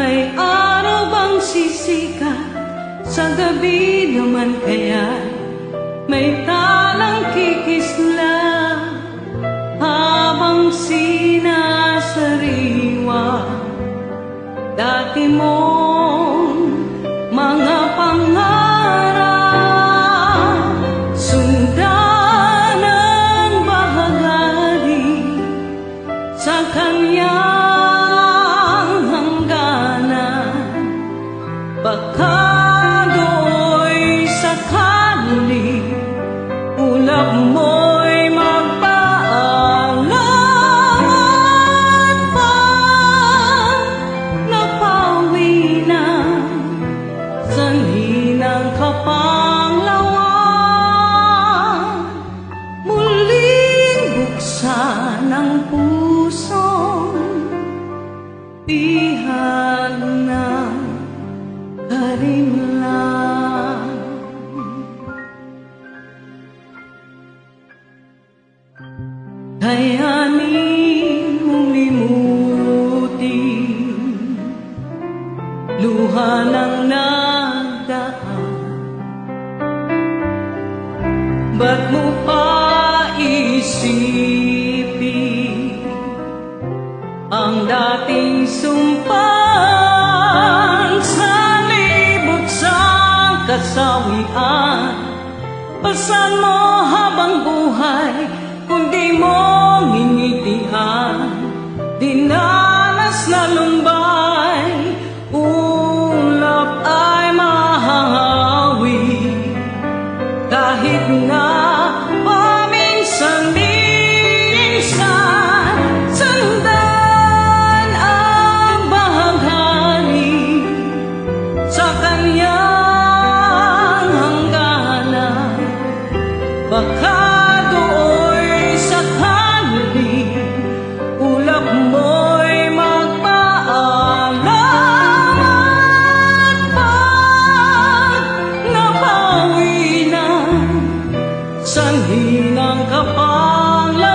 May araw bang sisikat? Sa gabi naman kaya May talang kikisla Habang sinasariwa. Dati mong Tihal ng karinlan. Kayanin mong limutin Luha ng nagdaan. Ba't mo pa isipin Ang dating sumpaan kasawian Pasan mo habang buhay Kundi mo ngingitian. Dinanas na lumbay ng kapanglawan.